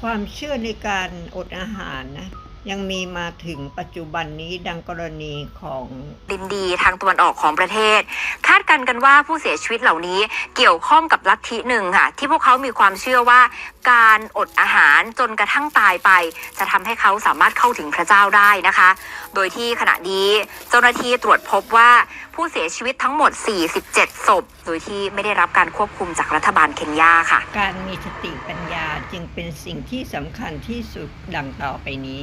ความเชื่อในการอดอาหารนะ ยังมีมาถึงปัจจุบันนี้ดังกรณีของดินดีทางตะวันออกของประเทศ คาดกันกันว่าผู้เสียชีวิตเหล่านี้เกี่ยวข้องกับลัทธิหนึ่งค่ะ ที่พวกเขามีความเชื่อว่าการอดอาหารจนกระทั่งตายไป จะทำให้เขาสามารถเข้าถึงพระเจ้าได้นะคะ โดยที่ขณะนี้เจ้าหน้าที่ตรวจพบว่าผู้เสียชีวิตทั้งหมด 47 ศพ โดยที่ไม่ได้รับการควบคุมจากรัฐบาลเคนยาค่ะ การมีสติปัญญาจึงเป็นสิ่งที่สำคัญที่สุดดังต่อไปนี้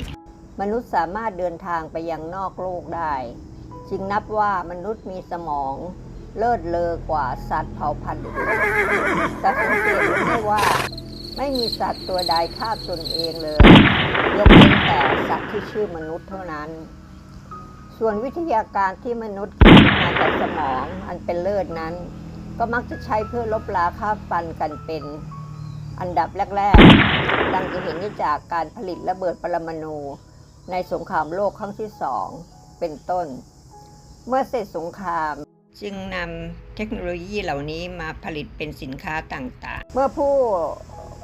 มนุษย์สามารถเดินทางไปยังนอกโลกได้ จึงนับว่ามนุษย์มีสมองเลิศเลอกว่าสัตว์เผ่าพันธุ์อื่นแต่สังเกตได้ว่า ไม่มีสัตว์ตัวใดฆ่าตนเองเลย ยกเว้นแต่สัตว์ที่ชื่อมนุษย์เท่านั้น ส่วนวิทยาการที่มนุษย์คิดมาจากสมองอันเป็นเลิศนั้น ก็มักจะใช้เพื่อลบราค่าฟันกันเป็นอันดับแรก ๆ ดังจะเห็นได้จากการผลิตระเบิดปรมาณู ในสงครามโลกครั้งที่สองเป็นต้น เมื่อเสร็จสงครามจึงนำเทคโนโลยีเหล่านี้มาผลิตเป็นสินค้าต่างๆ เมื่อผู้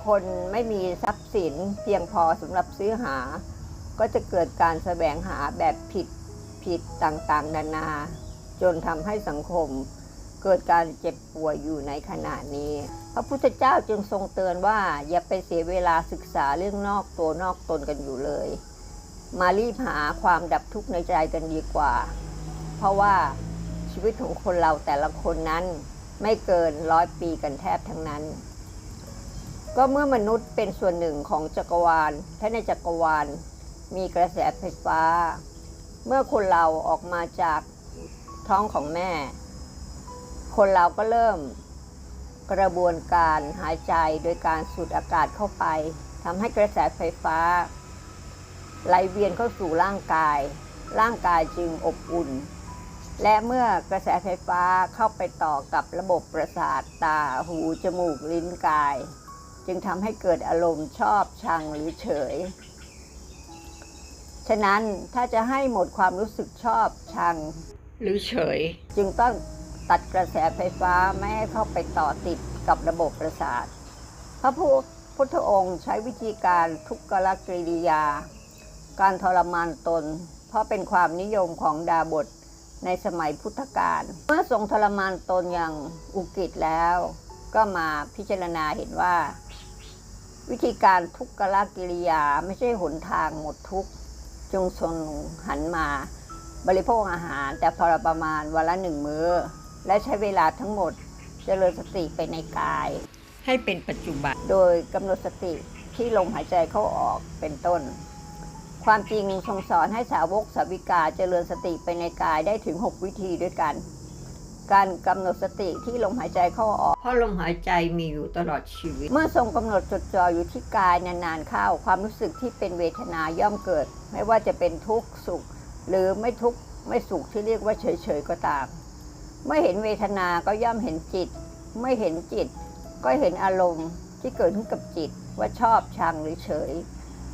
คนไม่มีทรัพย์สินเพียงพอสำหรับซื้อหา ก็จะเกิดการแสวงหาแบบผิดผิดต่างๆ นานา จนทำให้สังคม เกิดการเจ็บป่วยอยู่ในขณะนี้ พระพุทธเจ้าจึงทรงเตือนว่าอย่าไปเสียเวลาศึกษาเรื่องนอกตัวนอกตนกันอยู่เลย มารีบหาความดับทุกข์ในใจกันดีกว่า เพราะว่าชีวิตของคนเราแต่ละคนนั้นไม่เกินร้อยปีกันแทบทั้งนั้น ก็เมื่อมนุษย์เป็นส่วนหนึ่งของจักรวาลและในจักรวาลมีกระแสไฟฟ้า เมื่อคนเราออกมาจากท้องของแม่ คนเราก็เริ่มกระบวนการหายใจโดยการสูดอากาศเข้าไปทำให้กระแสไฟฟ้า ไหลเวียนเข้าสู่ร่างกาย ร่างกายจึงอบอุ่น และเมื่อกระแสไฟฟ้าเข้าไปต่อกับระบบประสาทตาหูจมูกลิ้นกาย จึงทำให้เกิดอารมณ์ชอบชังหรือเฉย ฉะนั้นถ้าจะให้หมดความรู้สึกชอบชังๆหรือเฉย จึงต้องตัดกระแสไฟฟ้าไม่ให้เข้าไปต่อติดกับระบบประสาท พระพุทธองค์ใช้วิธีการทุกขลกิริยา การทรมานตน เพราะเป็นความนิยมของดาบทในสมัยพุทธกาลเมื่อทรงทรมานตนอย่างอุกฤษแล้ว ก็มาพิจารณาเห็นว่า วิธีการทุกขลกิริยาไม่ใช่หนทางหมดทุกข์จงทรงหันมาบริโภคอาหารแต่พอประมาณวันละหนึ่งมื้อ และใช้เวลาทั้งหมดเจริญสติไปในกาย ให้เป็นปัจจุบัน โดยกำหนดสติที่ลมหายใจเข้าออกเป็นต้น ความจริงทรงสอนให้สาวกสาวิกาเจริญสติไปในกายได้ถึง 6 วิธีด้วยกัน การกำหนดสติที่ลมหายใจเข้าออก เพราะลมหายใจมีอยู่ตลอดชีวิต เมื่อทรงกำหนดจดจ่ออยู่ที่กายนานๆเข้า ความรู้สึกที่เป็นเวทนาย่อมเกิด ไม่ว่าจะเป็นทุกข์สุข หรือไม่ทุกข์ไม่สุขที่เรียกว่าเฉยๆก็ตาม เมื่อเห็นเวทนาก็ย่อมเห็นจิต ไม่เห็นจิต ก็เห็นอารมณ์ที่เกิดขึ้นกับจิตว่าชอบชังหรือเฉย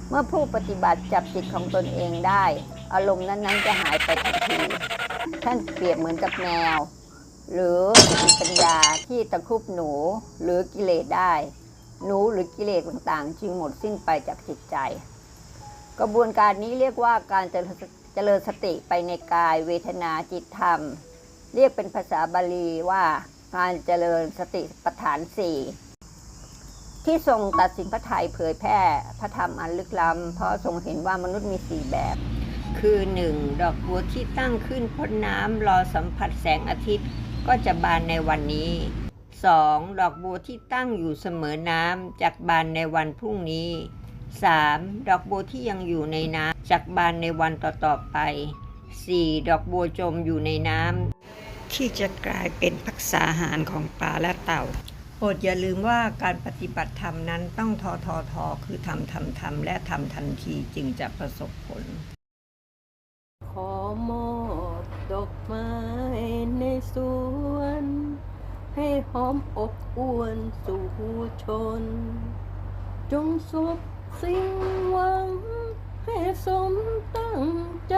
เมื่อผู้ปฏิบัติจับจิตของตนเองได้ อารมณ์นั้นๆจะหายไปทันที ท่านเปรียบเหมือนกับแมว หรือมีปัญญาที่ตะคุบหนูหรือกิเลสได้ หนูหรือกิเลสต่างๆ จึงหมดสิ้นไปจากจิตใจ กระบวนการนี้เรียกว่าการเจริญเจริญสติไปในกายเวทนาจิตธรรม เรียกเป็นภาษาบาลีว่าการเจริญสติปัฏฐานสี่ ที่ทรงตัดสินพระไทยเผยแพร่พระธรรมอันลึกล้ำเพราะทรงเห็นว่ามนุษย์มีสี่แบบ คือ 1. ดอกบัวที่ตั้งขึ้นพ้นน้ำรอสัมผัสแสงอาทิตย์ก็จะบานในวันนี้ 2. ดอกบัวที่ตั้งอยู่เสมอน้ำจากบานในวันพรุ่งนี้ 3. ดอกบัวที่ยังอยู่ในน้ำจากบานในวันต่อๆไป 4. ดอกบัวจมอยู่ในน้ำที่จะกลายเป็นพักษาหารของปลาและเต่า โปรดอย่าลืมว่าการปฏิบัติธรรมนั้นต้องทอทอทอคือทำทำทำและทำทันทีจึงจะประสบผล ขอมอบดอกไม้ในสวน ให้หอมอบอวนสู่ชน จงสบสิ่งหวัง ให้สมตั้งใจ